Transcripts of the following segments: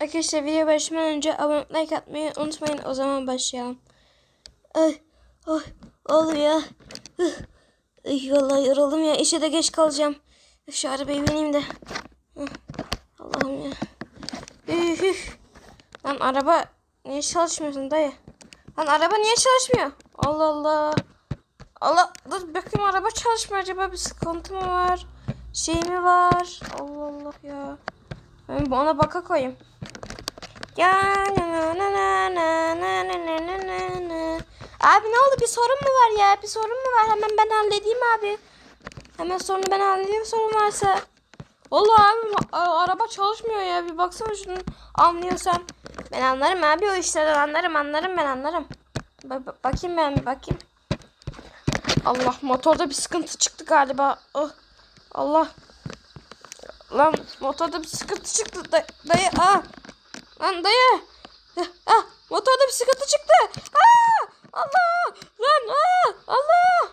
Arkadaşlar video başlamadan önce abone like atmayı unutmayın. O zaman başlayalım. Ay, ay. Hıh. Ay, vallahi yoruldum ya. İşe de geç kalacağım. Şu arabaya bineyim de. Allah'ım ya. Üh, üh. Lan araba niye çalışmıyorsun dayı? Lan araba niye çalışmıyor? Allah Allah. Allah dur bakayım araba çalışmıyor acaba bir sıkıntı mı var? Şey mi var? Allah Allah ya. Ben ona baka koyayım. Ya na na na na na na na na na na. Abi ne oldu bir sorun mu var ya? Bir sorun mu var? Hemen ben halledeyim abi. Hemen sorunu ben halledeyim sorun varsa. Vallahi abi araba çalışmıyor ya. Bir baksana şunu anlıyorsan. Ben anlarım abi o işlerden anlarım anlarım ben anlarım. Ba- ba- bakayım ben bir bakayım. Allah motorda bir sıkıntı çıktı galiba. Oh, Allah. Lan motorda bir sıkıntı çıktı. Da- dayı ah. Lan dayı. Ah motorda bir sıkıntı çıktı. Ah Allah. Lan ah Allah.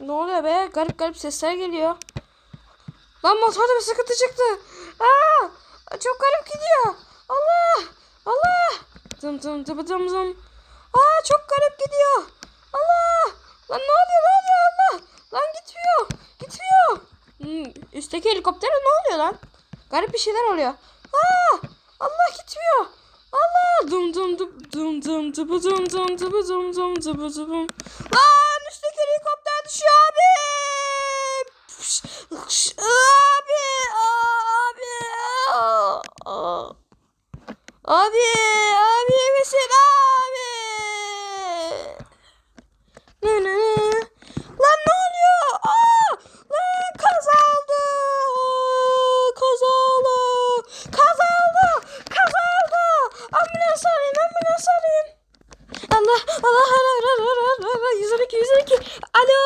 Ne oluyor be? Garip garip sesler geliyor. Lan motorda bir sıkıntı çıktı. Aa, çok garip gidiyor. Allah. Allah. Dım dım dım dım dım. Aa çok garip gidiyor. Allah. Lan ne oluyor ne oluyor Allah. Lan gitmiyor. Gitmiyor. Hmm, üstteki helikoptere ne oluyor lan? Garip bir şeyler oluyor. Dum dum dum dum dum dıbı dum dum dıbı dum dum dıbı dıbım. Lan üstteki helikopter düşüyor abi. Abi. Abi. Abi. Abi misin abi? Ne ne ne? Lan ne oluyor? Aa! Lan kaza oldu. Aa, Kaza oldu. Kaza oldu. Kaza oldu. Ambulans arayın. Ambulans arayın. Allah Allah Allah Allah Allah Allah 112 112 Alo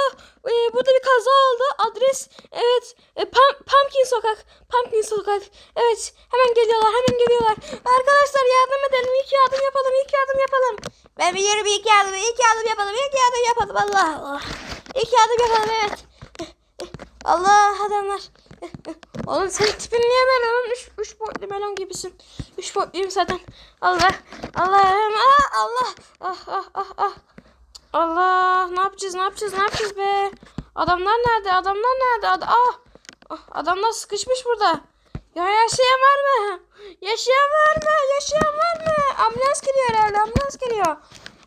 e, burada bir kaza oldu. Adres evet e, Pam- Pumpkin sokak Pumpkin sokak. Evet hemen geliyorlar hemen geliyorlar. Arkadaşlar yardım edelim ilk yardım yapalım ilk yardım yapalım. Ben biliyorum ilk yardım ilk yardım yapalım ilk yardım yapalım. Allah Allah. İlk yardım yapalım evet. Allah adamlar Oğlum senin tipin niye lan? Üç, üç boyutlu melon gibisin. Üç boyutluyum zaten. Allah. Allah'ım. Ah, Allah. Ah ah ah ah. Allah. Ne yapacağız ne yapacağız ne yapacağız be? Adamlar nerede? Adamlar nerede? Ad ah. ah. Adamlar sıkışmış burada. Ya yaşayan var mı? Yaşayan var mı? Yaşayan var mı? Ambulans geliyor herhalde. Ambulans geliyor.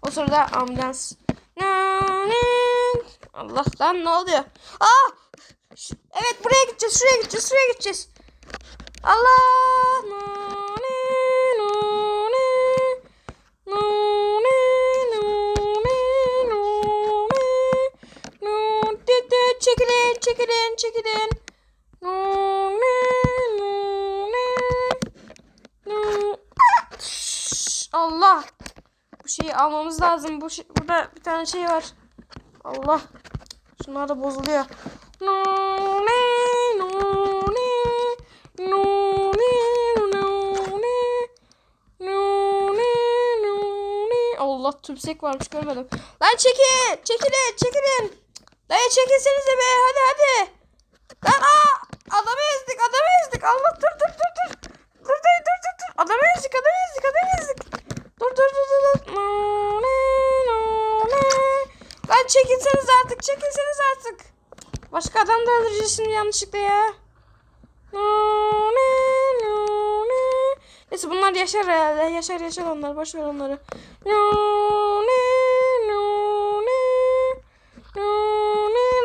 O sırada ambulans. Allah lan ne oluyor? Ah! Evet buraya gideceğiz. Şuraya gideceğiz. Şuraya gideceğiz. Allah. Çekilin, çekilin, çekilin. Allah. Bu şeyi almamız lazım. Bu şey, burada bir tane şey var. Allah. Şunlar da bozuluyor. Allah tümsek varmış görmedim. Lan çekin. Çekilin. Çekilin. Lan çekilsenize be. Hadi hadi. Lan aa. Başka adam da öldüreceğiz şimdi yanlışlıkla ya. Neyse bunlar yaşar herhalde. Yaşar yaşar onlar. Boş ver onları.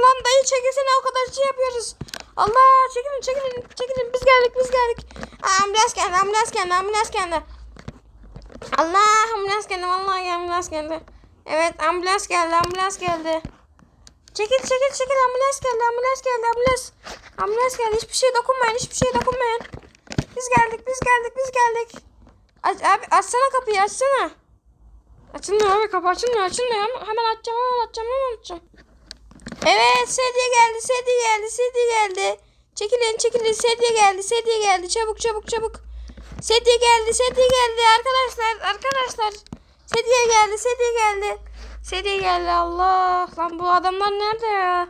Lan dayı çekilsene o kadar şey yapıyoruz. Allah çekilin çekilin çekilin. Biz geldik biz geldik. Ambulans geldi ambulans geldi ambulans geldi. Allah ambulans geldi vallahi ambulans geldi. Evet ambulans geldi ambulans geldi. Çekil çekil çekil ambulans geldi ambulans geldi ambulans. Ambulans geldi hiçbir şey dokunmayın hiçbir şey dokunmayın. Biz geldik biz geldik biz geldik. Aç, abi açsana kapıyı açsana. Açılmıyor abi kapı açılmıyor açılmıyor. Hemen- açacağım hemen açacağım hemen açacağım. Evet sedye geldi sedye geldi sedye geldi. Çekilin çekilin sedye geldi sedye geldi çabuk çabuk çabuk. Sedye geldi sedye geldi arkadaşlar arkadaşlar. Sedye geldi sedye geldi. Sedye geldi Allah. Lan bu adamlar nerede ya?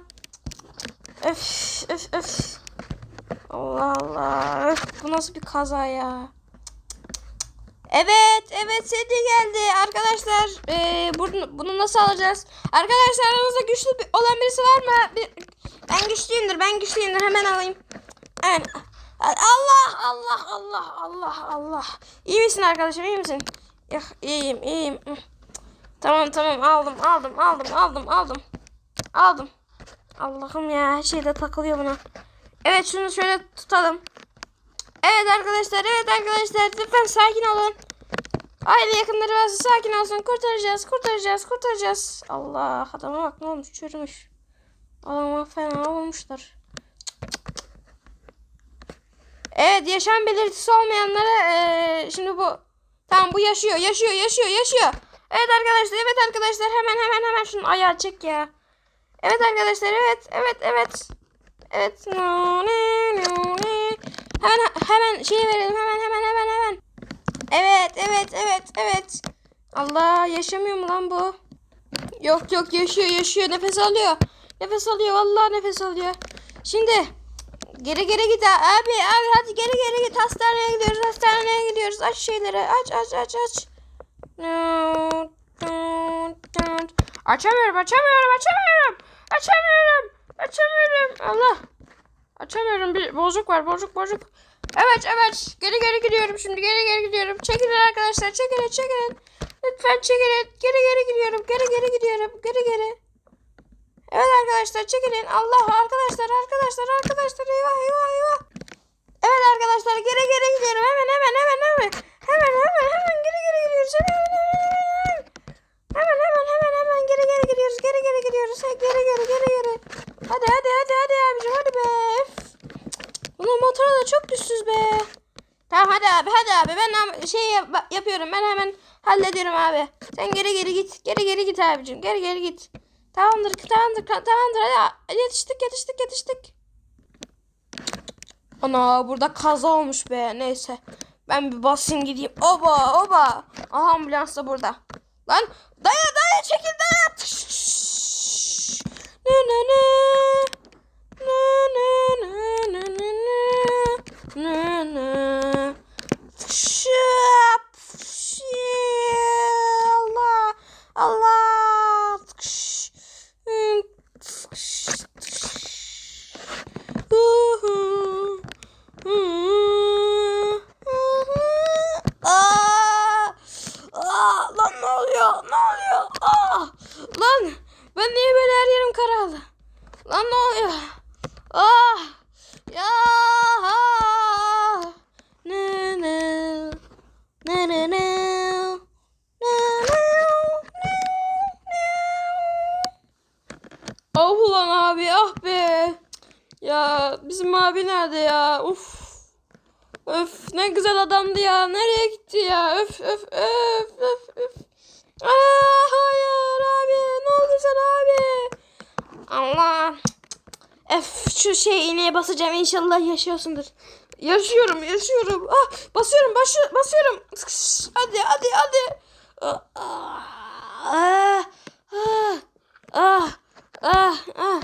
Öf öf öf. Allah Allah. Öf, bu nasıl bir kaza ya? Evet, evet Sedi geldi. Arkadaşlar, e, bunu, bunu nasıl alacağız? Arkadaşlar aranızda güçlü bir, olan birisi var mı? Bir, ben güçlüyümdür, ben güçlüyümdür. Hemen alayım. Hemen. Allah, Allah, Allah, Allah, Allah. İyi misin arkadaşım, iyi misin? Ya, iyiyim, iyiyim. Tamam, tamam, aldım, aldım, aldım, aldım, aldım. Aldım. Allah'ım ya, her şeyde takılıyor buna. Evet, şunu şöyle tutalım. Evet arkadaşlar, evet arkadaşlar. Lütfen sakin olun. Aile yakınları varsa sakin olsun. Kurtaracağız, kurtaracağız, kurtaracağız. Allah adama bak ne olmuş, çürümüş. Adama fena olmuşlar. Evet, yaşam belirtisi olmayanlara eee, şimdi bu tamam bu yaşıyor, yaşıyor, yaşıyor, yaşıyor. Evet arkadaşlar, evet arkadaşlar hemen hemen hemen şunu ayağı çek ya. Evet arkadaşlar, evet, evet, evet. Evet. Hemen hemen şey verelim. Hemen hemen hemen hemen. Evet, evet, evet, evet. Allah yaşamıyor mu lan bu? Yok yok yaşıyor yaşıyor. Nefes alıyor. Nefes alıyor. Vallahi nefes alıyor. Şimdi geri geri git abi abi hadi geri geri git hastaneye gidiyoruz hastaneye gidiyoruz aç şeyleri aç aç aç aç. Açamıyorum açamıyorum açamıyorum. Açamıyorum açamıyorum. Allah. Açamıyorum bir bozuk var bozuk bozuk. Evet evet. Geri geri gidiyorum şimdi geri geri gidiyorum. Çekilin arkadaşlar çekilin çekilin. Lütfen çekilin. Geri geri gidiyorum geri geri gidiyorum geri geri. Evet arkadaşlar çekilin. Allah arkadaşlar arkadaşlar arkadaşlar. Eyvah eyvah eyvah. Evet arkadaşlar geri geri gidiyorum. Hemen hemen hemen hemen hemen geri geri gidiyoruz. Hemen hemen hemen hemen hemen hemen geri geri gidiyoruz. Geri geri gidiyoruz. Hey, geri geri geri geri. Hadi hadi hadi hadi abicim hadi be. Üf. Bunun motoru da çok güçsüz be. Tamam hadi abi hadi abi ben am- şey yap- yapıyorum ben hemen hallediyorum abi. Sen geri geri git. Geri geri git abicim. Geri geri git. Tamamdır, tamamdır, tamamdır. Hadi yetiştik, yetiştik, yetiştik. Ana burada kaza olmuş be. Neyse. Ben bir basayım gideyim. Oba, oba. Aha ambulans da burada. Lan daya daya çekil daya. Ne ne ne. Ne ne ne ne ne ne. Ne ne. Tış. Tış. Allah. Allah. Tış. Tış. Tış. Uhu. Aa! Aa! Lan ne oluyor? Ne oluyor? Aa! Lan ben niye böyle her yerim karardı? Lan ne oluyor? Ah! Ya! Ne? Ne ne ne? Ne ne? Ah ulan abi ah be. Ya bizim abi nerede ya? Uf. Öf ne güzel adamdı ya. Nereye gitti ya? Öf öf öf öf öf. Aa, hayır abi. Ne oldu sana abi? Allah. Öf şu şey iğneye basacağım. İnşallah yaşıyorsundur. Yaşıyorum yaşıyorum. Ah basıyorum başı, basıyorum. Hadi hadi hadi. Ah, ah, ah, ah, ah, ah.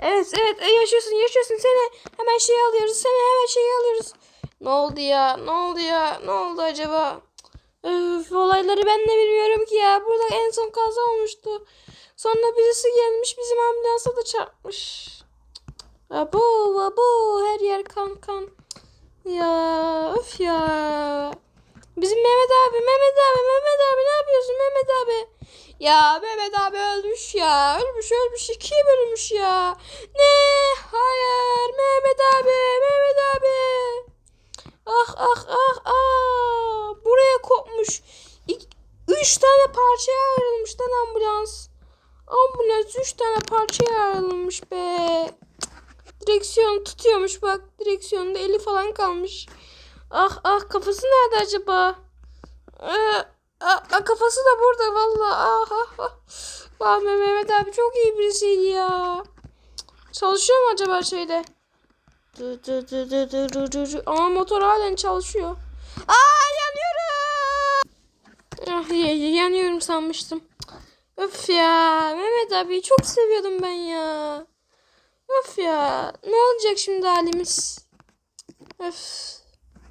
Evet evet e, yaşıyorsun yaşıyorsun seni hemen şey alıyoruz seni hemen şey alıyoruz. Ne oldu ya ne oldu ya ne oldu acaba? Öf olayları ben de bilmiyorum ki ya. Burada en son kaza olmuştu. Sonra birisi gelmiş bizim ambulansa da çarpmış. Abo abo her yer kan kan. Ya öf ya. Bizim Mehmet abi Mehmet abi Mehmet abi ne yapıyorsun Mehmet abi? Ya Mehmet abi ölmüş ya. Ölmüş ölmüş. ikiye bölünmüş ya. Ne? 3 tane parçaya ayrılmış lan ambulans. Ambulans 3 tane parçaya ayrılmış be. Direksiyon tutuyormuş bak. Direksiyonda eli falan kalmış. Ah ah kafası nerede acaba? Ee, ah, ah, kafası da burada valla. Ah ah ah. Vah Mehmet abi çok iyi birisiydi ya. Çalışıyor mu acaba şeyde? Dur dur dur dur dur dur. Ama motor halen çalışıyor. Aa yanıyor. Ah yanıyorum sanmıştım. Öf ya Mehmet abi çok seviyordum ben ya. Öf ya ne olacak şimdi halimiz? Öf.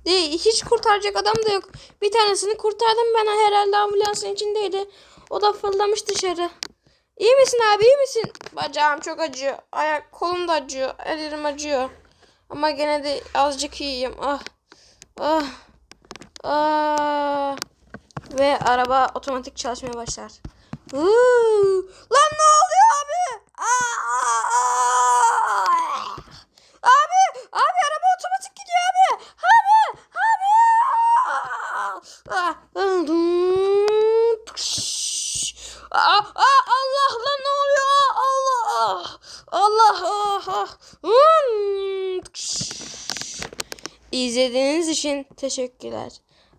Değil, hiç kurtaracak adam da yok. Bir tanesini kurtardım ben herhalde ambulansın içindeydi. O da fırlamış dışarı. İyi misin abi iyi misin? Bacağım çok acıyor. Ayak kolum da acıyor. Ellerim acıyor. Ama gene de azıcık iyiyim. Ah. Ah. Ah. Ve araba otomatik çalışmaya başlar. Huu. Lan ne oluyor abi? Aa! Abi, abi araba otomatik gidiyor abi. Abi, abi. Ah, Aa, aa, Allah lan ne oluyor? Allah. Allah. Ah, ah. İzlediğiniz için teşekkürler.